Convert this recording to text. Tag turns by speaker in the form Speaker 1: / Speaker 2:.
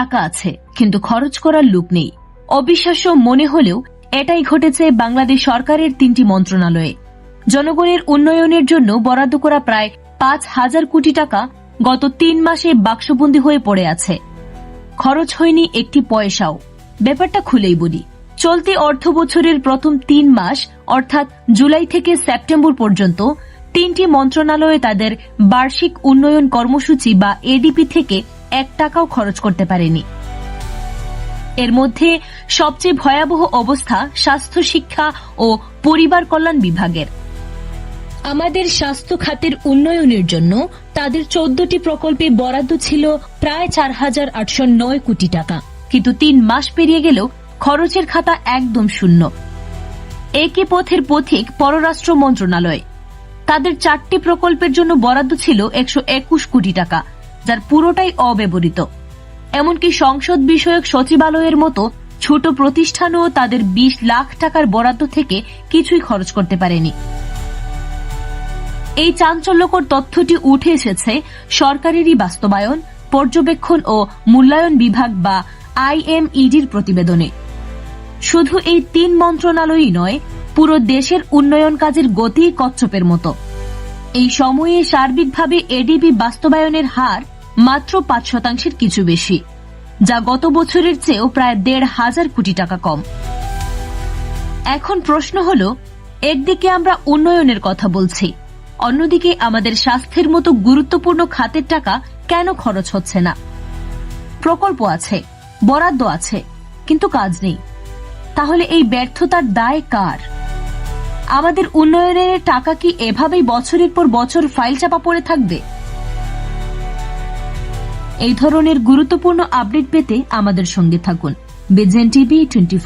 Speaker 1: টাকা আছে, কিন্তু খরচ করার লোক নেই। অবিশ্বাস্য মনে হলেও এটাই ঘটেছে বাংলাদেশ সরকারের তিনটি মন্ত্রণালয়ে। জনগণের উন্নয়নের জন্য বরাদ্দ করা প্রায় পাঁচ হাজার কোটি টাকা গত তিন মাসে বাক্সবন্দী হয়ে পড়ে আছে। খরচ হয়নি একটি পয়সাও। ব্যাপারটা খুলেই বলি। চলতি অর্থ বছরের প্রথম তিন মাস, অর্থাৎ জুলাই থেকে সেপ্টেম্বর পর্যন্ত, তিনটি মন্ত্রণালয়ে তাদের বার্ষিক উন্নয়ন কর্মসূচি বা এডিপি থেকে এক টাকাও খরচ করতে পারেনি। এর মধ্যে সবচেয়ে ভয়াবহ অবস্থা স্বাস্থ্য শিক্ষা ও পরিবার কল্যাণ বিভাগের। আমাদের স্বাস্থ্য খাতের উন্নয়নের জন্য তাদের চোদ্দটি প্রকল্পে বরাদ্দ ছিল প্রায় চার হাজার আটশো নয় কোটি টাকা। কিন্তু তিন মাস পেরিয়ে গেলেও খরচের খাতা একদম শূন্য। একই পথের পথিক পররাষ্ট্র মন্ত্রণালয়। তাদের চারটি প্রকল্পের জন্য বরাদ্দ ছিল একশো একুশ কোটি টাকা। যার পুরোটাই অব্যবহৃত। এমনকি সংসদ বিষয়ক সচিবালয়ের মতো ছোট প্রতিষ্ঠানও তাদের বিশ লাখ টাকার বরাদ্দ থেকে কিছুই খরচ করতে পারেনি। এই চাঞ্চল্যকর তথ্যটি উঠে এসেছে সরকারেরই বাস্তবায়ন, পর্যবেক্ষণ ও মূল্যায়ন বিভাগ বা আইএমইডির প্রতিবেদনে। শুধু এই তিন মন্ত্রণালয়ই নয়, পুরো দেশের উন্নয়ন কাজের গতি কচ্ছপের মতো। এই সময়ে সার্বিকভাবে এডিবি বাস্তবায়নের হার মাত্র পাঁচ শতাংশের কিছু বেশি, যা গত বছরের চেয়েও প্রায় দেড় হাজার কোটি টাকা কম। এখন প্রশ্ন হল, একদিকে আমরা উন্নয়নের কথা বলছি, অন্যদিকে আমাদের স্বাস্থ্যের মতো গুরুত্বপূর্ণ খাতের টাকা কেন খরচ হচ্ছে না? প্রকল্প আছে, বরাদ্দ আছে, কিন্তু কাজ নেই। তাহলে এই ব্যর্থতার দায় কার? আমাদের উন্নয়নের টাকা কি এভাবেই বছরের পর বছর ফাইল চাপা পড়ে থাকবে? এই ধরনের গুরুত্বপূর্ণ আপডেট পেতে আমাদের সঙ্গে থাকুন। Bijen TV twenty